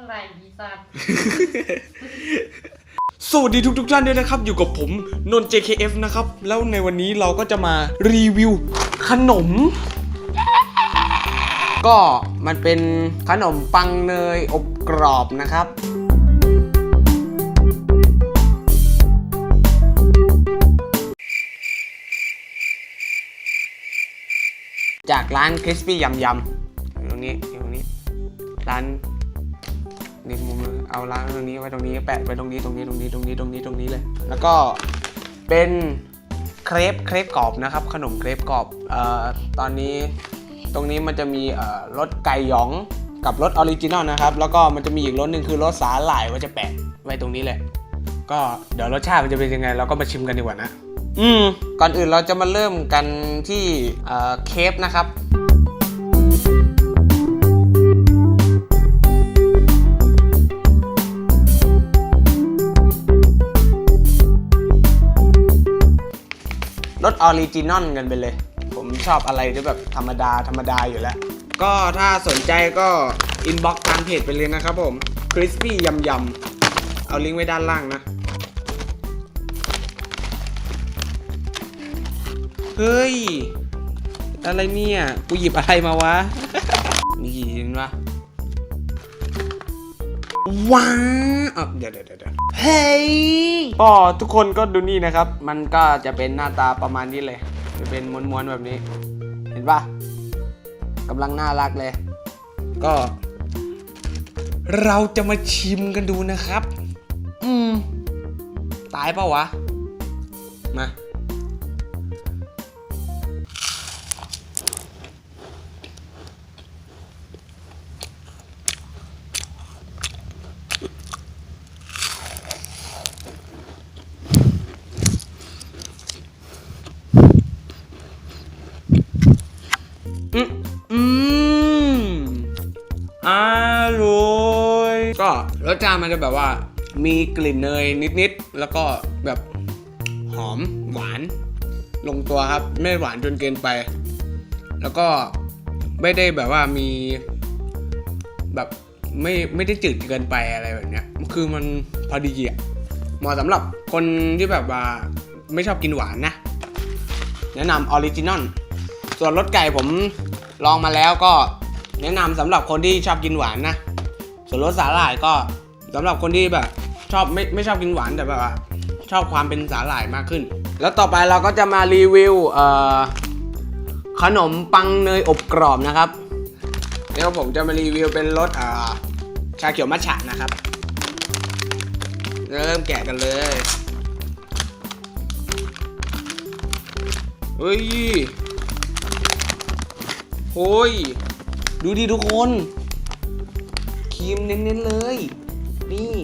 คนไรดีสัตว์สวัสดีทุกทุกๆท่านด้วยนะครับ อยู่กับผมนนท์ JKF นะครับ แล้วในวันนี้เราก็จะมารีวิวขนม ก็มันเป็นขนมปังเนยอบกรอบนะครับ จากร้านคริสปี้ยำยำอยู่ตรงนี้อยู่ตรงนี้ร้าน นี่มุมเอาร้านตรงนี้ไว้ตรงนี้แปะไว้ตรงนี้ตรงนี้ตรงนี้ตรงนี้ตรงนี้ตรงนี้เลย แล้วก็เป็นเครปเครปกรอบนะครับ ขนมเครปกรอบเอ่อตอนนี้ตรงนี้มันจะมีเอ่อรสไก่หยองกับรสออริจินอลนะครับ แล้วก็มันจะมีอีกรสหนึ่งคือรสสาหร่ายว่าจะแปะไว้ตรงนี้เลย ก็เดี๋ยวรสชาติมันจะเป็นยังไง เราก็มาชิมกันดีกว่านะ อืมก่อนอื่นเราจะมาเริ่มกันที่เอ่อเคฟนะครับ สออริจินอลกันไปเลย ผมชอบอะไรที่แบบธรรมดาธรรมดาอยู่แล้ว ก็ถ้าสนใจก็อินบ็อกซ์ทางเพจไปเลยนะครับผม Crispy ยำยำเอาลิงก์ไว้ด้านล่างนะ เฮ้ย อะไรเนี่ย กูหยิบอะไรมาวะ มีกี่ชิ้นวะ ว้าวอะเดี๋ยวเดี๋ยวเดี๋ยวเฮ้ยก็ทุกคนก็ดูนี่นะครับ มันก็จะเป็นหน้าตาประมาณนี้เลย จะเป็นม้วนๆแบบนี้ เห็นปะกำลังน่ารักเลย ก็ เราจะมาชิมกันดูนะครับ อืม ตายเปล่าวะ มา ก็รสชาติมันจะแบบว่ามีกลิ่นเนยนิดๆ แล้วก็แบบหอมหวาน ลงตัวครับ ไม่หวานจนเกินไป แล้วก็ไม่ได้แบบว่ามีแบบไม่ไม่ได้จืดเกินไปอะไรแบบเนี้ย คือมันพอดีอะเหมาะสำหรับคนที่แบบว่าไม่ชอบกินหวานนะ แนะนำออริจินอลส่วนรสไก่ผมลองมาแล้วก็แนะนำสำหรับคนที่ชอบกินหวานนะ ส่วนรสสาหร่ายก็ สำหรับคนที่แบบ ชอบไม่ไม่ชอบกินหวานแต่แบบว่าชอบความเป็นสาหร่ายมากขึ้น แล้วต่อไปเราก็จะมารีวิวเอ่อขนมปังเนยอบกรอบนะครับเดี๋ยวผมจะมารีวิวเป็นรสเอ่อชาเขียวมัทฉะนะครับ เริ่มแกะกันเลยเฮ้ยโอ้ย ดูดิทุกคน ครีมเน้นๆเลย นี่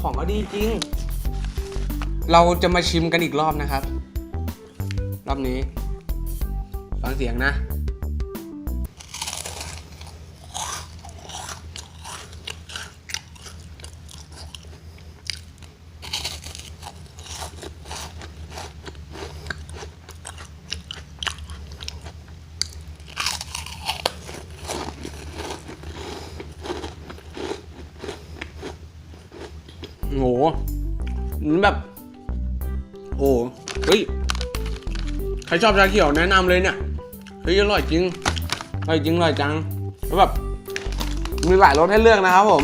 ของก็ดีจริง เราจะมาชิมกันอีกรอบนะครับ รอบนี้ ฟังเสียงนะ โหมันแบบ โอ้เฮ้ย ใครชอบชาเขียวแนะนำเลยเนี่ย เฮ้ยอร่อยจริง อร่อยจริงอร่อยจัง แล้วแบบ มีหลายรสให้เลือกนะครับผม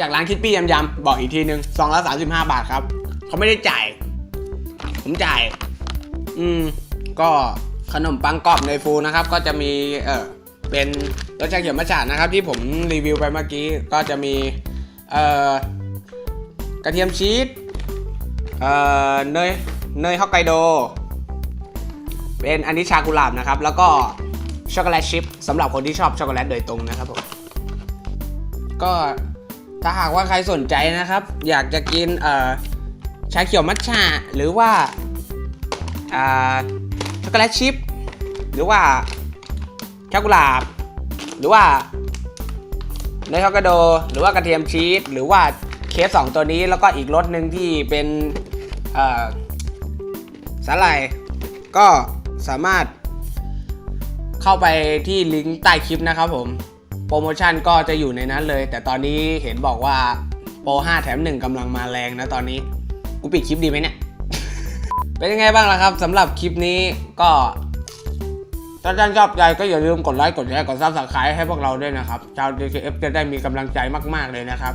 จากร้านคิดปี้ยำยำบอกอีกทีนึงซองละ35บาทครับ เขาไม่ได้จ่าย ผมจ่าย อืม ก็ขนมปังกรอบเนยฟูนะครับ ก็จะมี เออเป็นรสชาเขียวมัทฉะนะครับ ที่ผมรีวิวไปเมื่อกี้ ก็จะมี เอ่อ กระเทียมชีสเอ่อเนยเนยฮอกไกโด เป็นอันนี้ชากุหลาบนะครับ แล้วก็ช็อกโกแลตชิพสำหรับคนที่ชอบช็อกโกแลตโดยตรงนะครับผมก็ถ้าหากว่าใครสนใจนะครับ อยากจะกินเอ่อชาเขียวมัทฉะหรือว่าอ่าช็อกโกแลตชิพหรือว่าชากุหลาบหรือว่าเนยฮอกไกโด หรือว่ากระเทียมชีสหรือว่า เคฟสองตัวนี้แล้วก็อีกรสหนึ่งที่เป็นสาหร่ายก็สามารถเข้าไปที่ลิงก์ใต้คลิปนะครับผม โปรโมชั่นก็จะอยู่ในนั้นเลย แต่ตอนนี้เห็นบอกว่าโปร 5 แถม 1กำลังมาแรงนะตอนนี้ กูปิดคลิปดีไหมเนี่ย เป็นยังไงบ้างล่ะครับสำหรับคลิปนี้ก็ถ้าท่านชอบใจก็อย่าลืมกดไลค์ กดแชร์ กดซับสไครต์ให้พวกเราด้วยนะครับ ชาว DKF จะได้มีกำลังใจมาก ๆ เลยนะครับ